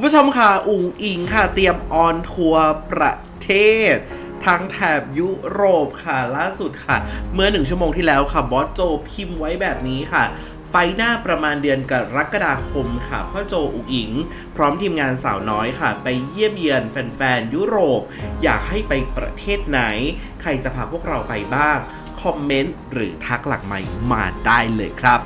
คุณผู้ชมค่ะอุ๋งอิงค่ะ เตรียมออนทัวร์ประเทศทั้งแถบยุโรปค่ะล่าสุดค่ะ เมื่อหนึ่งชั่วโมงที่แล้วค่ะบอสโจพิมพ์ไว้แบบนี้ค่ะ ไฟหน้าประมาณเดือนกรกฎาคมค่ะพ่อโจอุ๋งอิง พร้อมทีมงานสาวน้อยค่ะ ไปเยี่ยมเยือนแฟนๆยุโรป อยากให้ไปประเทศไหน ใครจะพาพวกเราไปบ้าง คอมเมนต์หรือทักหลักไมค์มาได้เลยครับ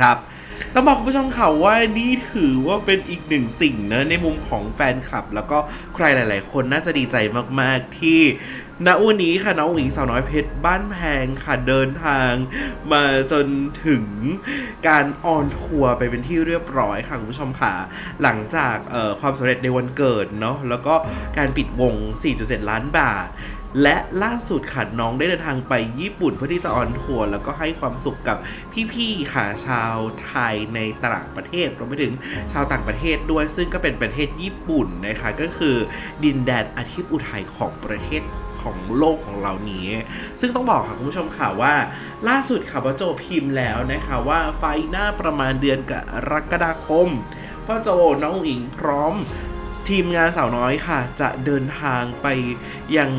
ครับต้องบอกคุณผู้ชมค่ะว่านี่ถือว่าเป็นอีกหนึ่งสิ่งนะในมุมของแฟนคลับ แล้วก็ใครหลาย ๆ คนน่าจะดีใจมาก ๆ ที่ณวันนี้ค่ะน้องหญิงสาวน้อยเพชรบ้านแพงค่ะเดินทาง มาจนถึงการออนทัวร์ไปเป็นที่เรียบร้อยค่ะคุณผู้ชมค่ะ หลังจากความสำเร็จในวันเกิดเนาะแล้วก็การปิดวง 4.7 ล้านบาท และล่าสุดค่ะน้องได้เดินทางไปญี่ปุ่นเพื่อที่จะออนทัวร์แล้วก็ให้ความสุขกับพี่ๆค่ะชาวไทยในต่างประเทศรวมไปถึงชาวต่างประเทศด้วย ซึ่งก็เป็นประเทศญี่ปุ่นนะคะก็คือดินแดนอาทิตย์อุทัยของประเทศของโลกของเรานี้ ซึ่งต้องบอกค่ะคุณผู้ชมค่ะว่า ล่าสุดค่ะพ่อโจพิมพ์แล้วนะคะว่าไฟหน้าประมาณเดือนกรกฎาคมพ่อโจน้องอิงพร้อม ทีมงานสาวน้อยค่ะ จะเดินทางไปยัง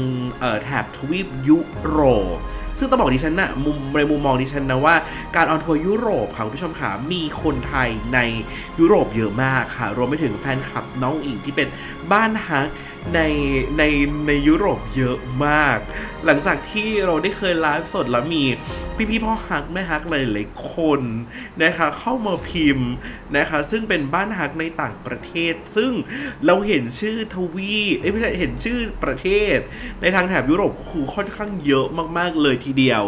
แถบทวีปยุโรป ซึ่งต้องบอกดิฉันนะมุมในมุมมองดิฉันนะว่าการออนทัวร์ยุโรปค่ะคุณผู้ชมค่ะมีคนไทยในยุโรปเยอะมากค่ะ รวมไปถึงแฟนคลับน้องอิงที่เป็นบ้านฮักในในในยุโรปเยอะมาก หลังจากที่เราได้เคยไลฟ์สดแล้วมีพี่พี่ๆพ่อฮักแม่ฮักหลายๆคนนะคะเข้ามาพิมพ์นะคะ ซึ่งเป็นบ้านฮักในต่างประเทศ ซึ่งเราเห็นชื่อทวีเอ้ยไม่ใช่เห็นชื่อประเทศ ในทางแถบยุโรปก็คือค่อนข้างเยอะมากๆเลยทีเดียว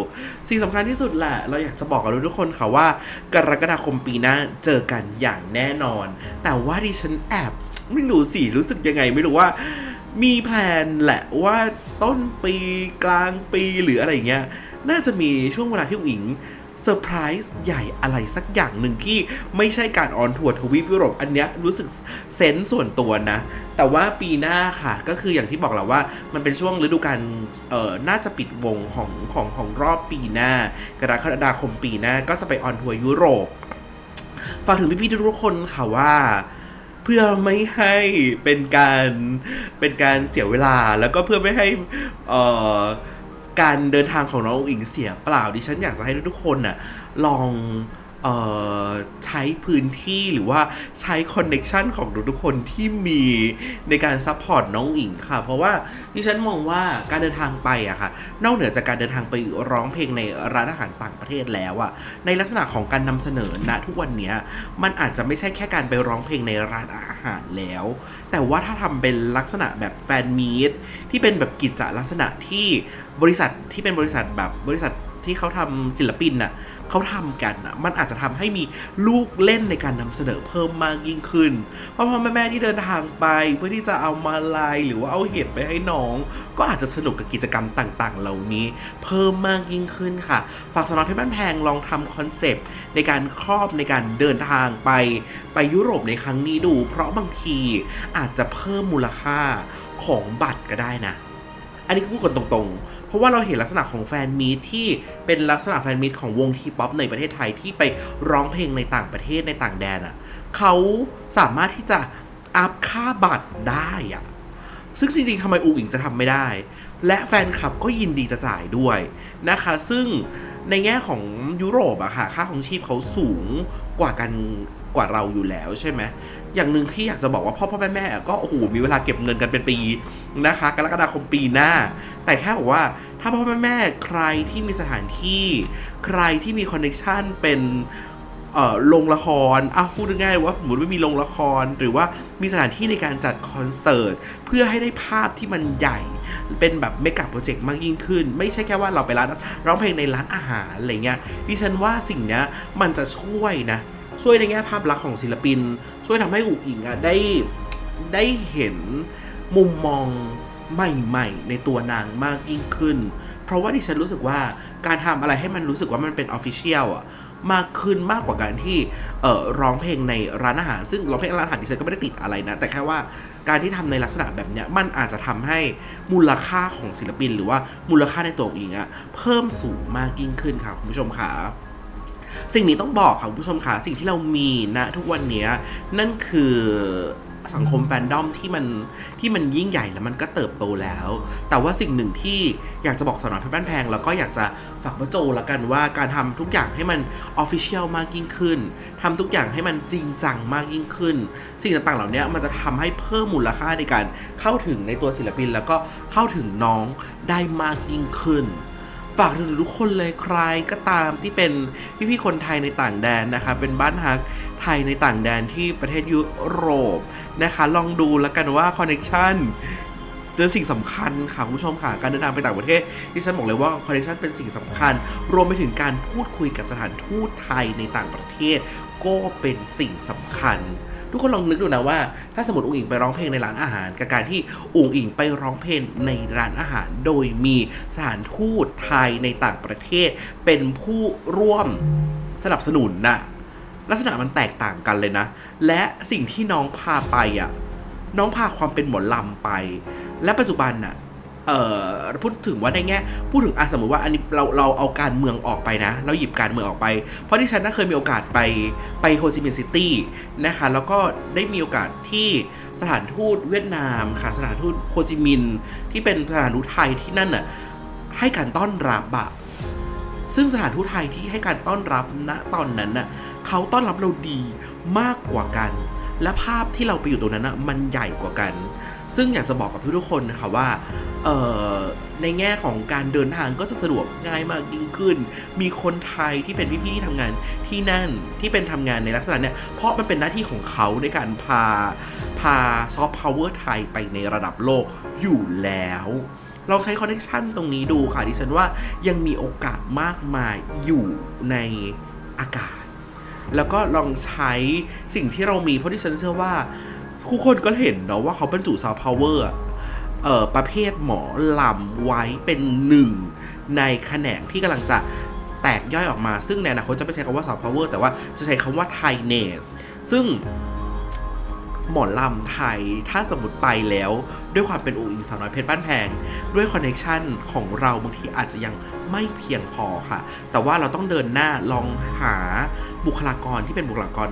สิ่งสำคัญที่สุดแหละ เราอยากจะบอกกับทุกคนค่ะว่า กรกฎาคมปีหน้าเจอกันอย่างแน่นอน แต่ว่าดิฉันแอบไม่รู้สิรู้สึกยังไงไม่รู้ว่ามีแพลนแหละว่าต้นปีกลางปีหรืออะไรเงี้ย น่าจะมีช่วงเวลาที่อุ๋งอิง เซอร์ไพรส์ใหญ่อะไรสักอย่างหนึ่งที่ไม่ใช่การออนทัวร์ทวีปยุโรปอันเนี้ยรู้สึกเซนส์ส่วนตัวนะ แต่ว่าปีหน้าค่ะก็คืออย่างที่บอกแล้วว่า มันเป็นช่วงฤดูกาลเอ่อน่าจะปิดวงของของของรอบปีหน้ากรกฎาคมปีหน้าก็จะไปออนทัวร์ยุโรปฝากถึงพี่ๆทุกคนค่ะว่าเพื่อไม่ให้เป็นการเป็นการเสียเวลาแล้วก็เพื่อไม่ให้เอ่อ การเดินทางของน้องอิงเสียเปล่าดิฉันอยากจะให้ทุกๆคนน่ะลอง ใช้พื้นที่หรือว่าใช้คอนเน็ชันของทุกๆคนที่มีในการซัพพอร์ตน้องอิงค่ะ เพราะว่าดิฉันมองว่าการเดินทางไปอะค่ะ นอกเหนือจากการเดินทางไปร้องเพลงในร้านอาหารต่างประเทศแล้วอะในลักษณะของการนำเสนอณทุกวันนี้มันอาจจะไม่ใช่แค่การไปร้องเพลงในร้านอาหารแล้ว แต่ว่าถ้าทำเป็นลักษณะแบบแฟนมีตที่เป็นแบบกิจลักษณะที่บริษัทที่เป็นบริษัทแบบบริษัทที่เขาทำศิลปินน่ะ เขาทำกันน่ะมันอาจจะทำให้มีลูกเล่นในการนำเสนอเพิ่มมากยิ่งขึ้น เพราะพ่อแม่แม่ที่เดินทางไปเพื่อที่จะเอามาลายหรือว่าเอาเห็ดไปให้น้อง ก็อาจจะสนุกกับกิจกรรมต่างๆ เหล่านี้ เพิ่มมากยิ่งขึ้นค่ะ ฝากสำนักเพชรบ้านแพงลองทำคอนเซปต์ในการครอบในการเดินทางไปไปยุโรปในครั้งนี้ดู เพราะบางทีอาจจะเพิ่มมูลค่าของบัตรก็ได้นะ อันนี้ก็พูดกันตรงๆ เพราะว่าเราเห็นลักษณะของแฟนมีตที่เป็นลักษณะแฟนมีตของวงทีป๊อปในประเทศไทยที่ไปร้องเพลงในต่างประเทศในต่างแดนอะ่ะเขาสามารถที่จะอัพค่าบัตรได้อะซึ่งจริงๆทำไมอูอิงจะทำไม่ได้ และแฟนคลับก็ยินดีจะจ่ายด้วยนะคะ ซึ่งในแง่ของยุโรปอะค่ะ ค่าของชีพเขาสูงกว่ากัน กว่าเราอยู่แล้วใช่ไหมอย่างหนึ่งที่อยากจะบอกว่าพ่อพ่อแม่แม่ก็โอ้โหมีเวลาเก็บเงินกันเป็นปีนะคะกรกฎาคมปีหน้า แต่แค่บอกว่าถ้าพ่อพ่อแม่แม่ใครที่มีสถานที่ ใครที่มีคอนเนคชันเป็นเอ่อโรงละครอะพูดง่ายๆว่าสมมติว่ามีโรงละคร หรือว่ามีสถานที่ในการจัดคอนเสิร์ต เพื่อให้ได้ภาพที่มันใหญ่ เป็นแบบเมกะโปรเจกต์มากยิ่งขึ้น ไม่ใช่แค่ว่าเราไปร้านร้องเพลงในร้านอาหารอะไรเงี้ยดิฉันว่าสิ่งเนี้ยมันจะช่วยนะ ช่วยในแง่ภาพลักษณ์ของศิลปิน ช่วยทำให้อุ๋งอิงอะได้ได้เห็นมุมมองใหม่ๆ ในตัวนางมากยิ่งขึ้น เพราะว่าดิฉันรู้สึกว่าการทำอะไรให้มันรู้สึกว่ามันเป็นออฟฟิเชียลอะมากขึ้นมากกว่าการที่เอ่อร้องเพลงในร้านอาหาร ซึ่งร้องเพลงในร้านอาหารดิฉันก็ไม่ได้ติดอะไรนะ แต่แค่ว่าการที่ทำในลักษณะแบบนี้มันอาจจะทำให้มูลค่าของศิลปิน หรือว่ามูลค่าในตัวอุ๋อิงอะเพิ่มสูงมากยิ่งขึ้นค่ะคุณผู้ชมค่ะ สิ่งนี้ต้องบอกค่ะคุณผู้ชมค่ะสิ่งที่เรามีณทุกวันนี้นั่นคือสังคมแฟนดอมที่มันที่มันยิ่งใหญ่แล้วมันก็เติบโตแล้ว แต่ว่าสิ่งหนึ่งที่อยากจะบอกสนอนเพชรบ้านแพง แล้วก็อยากจะฝากพระโจละกันว่าการทำทุกอย่างให้มันออฟฟิเชียลมากยิ่งขึ้นทำทุกอย่างให้มันจริงจังมากยิ่งขึ้น สิ่งต่างๆเหล่านี้มันจะทำให้เพิ่มมูลค่าในการเข้าถึงในตัวศิลปิน แล้วก็เข้าถึงน้องได้มากยิ่งขึ้น ฝากถึงทุกคนเลยใครก็ตามที่เป็นพี่ๆคนไทยในต่างแดนนะคะ เป็นบ้านฮักไทยในต่างแดนที่ประเทศยุโรปนะคะ ลองดูแล้วกันว่าคอนเน c t ชันเป็นสิ่งสำคัญค่ะคุณผู้ชมค่ะการเดินทางไปต่างประเทศที่ฉันบอกเลยว่าคอนเน c t ชันเป็นสิ่งสำคัญ รวมไปถึงการพูดคุยกับสถานทูตไทยในต่างประเทศ ก็เป็นสิ่งสำคัญ ทุกคนลองนึกดูนะว่า ถ้าสมมติอุ๋งอิงไปร้องเพลงในร้านอาหาร กับการที่อุ๋งอิงไปร้องเพลงในร้านอาหาร โดยมีสถานทูตไทยในต่างประเทศ เป็นผู้ร่วมสนับสนุนน่ะลักษณะมันแตกต่างกันเลยนะ และสิ่งที่น้องพาไปอะ น้องพาความเป็นหมอลำไป และปัจจุบันน่ะ เอ่อพูดถึงว่าในแง่พูดถึงอะสมมติว่าอันนี้เราเราเอาการเมืองออกไปนะ เราหยิบการเมืองออกไป เพราะที่ฉันน่ะเคยมีโอกาสไปไปโฮจิมินห์ซิตี้นะคะแล้วก็ได้มีโอกาสที่สถานทูตเวียดนามค่ะสถานทูตโฮจิมินห์ที่เป็นสถานทูตไทยที่นั่นน่ะให้การต้อนรับอะซึ่งสถานทูตไทยที่ให้การต้อนรับณตอนนั้นน่ะเขาต้อนรับเราดีมากกว่ากัน และภาพที่เราไปอยู่ตรงนั้นน่ะมันใหญ่กว่ากัน ซึ่งอยากจะบอกกับทุกๆคนนะคะว่า ในแง่ของการเดินทางก็จะสะดวกง่ายมากยิ่งขึ้น มีคนไทยที่เป็นพี่ๆที่ทำงานที่นั่นที่เป็นทำงานในลักษณะเนี้ยเพราะมันเป็นหน้าที่ของเขาในการพาพาซอฟต์พาวเวอร์ไทยไปในระดับโลกอยู่แล้วเราใช้คอนเน c t ชันตรงนี้ดูค่ะดิฉันว่ายังมีโอกาสมากมายอยู่ในอากาศ แล้วก็ลองใช้สิ่งที่เรามีเพราะที่ฉันเชื่อว่าทุกคนก็เห็นเนาะว่าเขาบรรจุซอฟต์พาวเวอร์ เอ่อประเภทหมอลำไว้เป็นหนึ่งในแขนงที่กำลังจะแตกย่อยออกมา ซึ่งในอนาคตจะไม่ใช้คำว่าซอฟต์พาวเวอร์แต่ว่าจะใช้คำว่าไทเนสซึ่งหมอลำไทยถ้าสมมติไปแล้ว ด้วยความเป็นอูอิงสาวน้อยเพชรบ้านแพง ด้วยคอนเน c t ชันของเราบางทีอาจจะยังไม่เพียงพอค่ะ แต่ว่าเราต้องเดินหน้าลองหาบุคลากรที่เป็นบุคลากร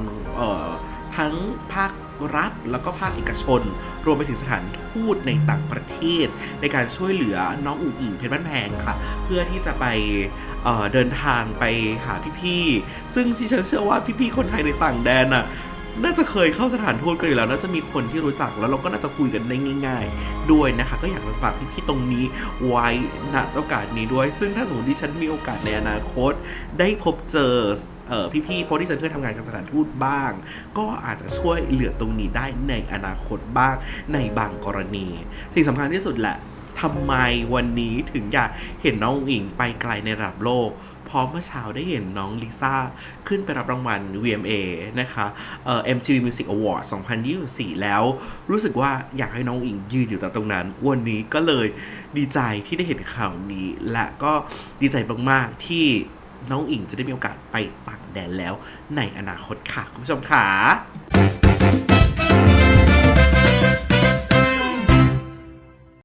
ทั้งภาค รัฐ แล้วก็ภาคเอกชน รวมไปถึงสถานทูตในต่างประเทศ ในการช่วยเหลือน้องอุ๋งอิงเพชรบ้านแพงค่ะ เพื่อที่จะไปเเดินทางไปหาพี่ๆ ซึ่งที่ฉันเชื่อว่าพี่ๆ คนไทยในต่างแดนอะ น่าจะเคยเข้าสถานทูตกันอยู่แล้วน่าจะมีคนที่รู้จักแล้วเราก็น่าจะคุยกันได้ง่าย ๆ ด้วยนะคะ ก็อยากฝากพี่ๆตรงนี้ไว้ณโอกาสนี้ด้วย ซึ่งถ้าสมมติที่ฉันมีโอกาสในอนาคต ได้พบเจอเออพี่ๆเพราะที่ฉันเคยทำงานกับสถานทูตบ้าง ก็อาจจะช่วยเหลือตรงนี้ได้ในอนาคตบ้างในบางกรณีสิ่งสำคัญที่สุดแหละทำไมวันนี้ถึงอยากเห็นน้องอิงไปไกลในระดับโลก พราะเมื่อเช้าได้เห็นน้องลิซ่าขึ้นไปรับรางวัล VMA นะคะเอ่อ MTV Music Award 2024 แล้ว รู้สึกว่าอยากให้น้องอิงยืนอยู่ตรงนั้น วันนี้ก็เลยดีใจที่ได้เห็นข่าวนี้ และก็ดีใจมากๆที่น้องอิงจะได้มีโอกาสไปต่างแดนแล้วในอนาคตค่ะ คุณผู้ชมค่ะ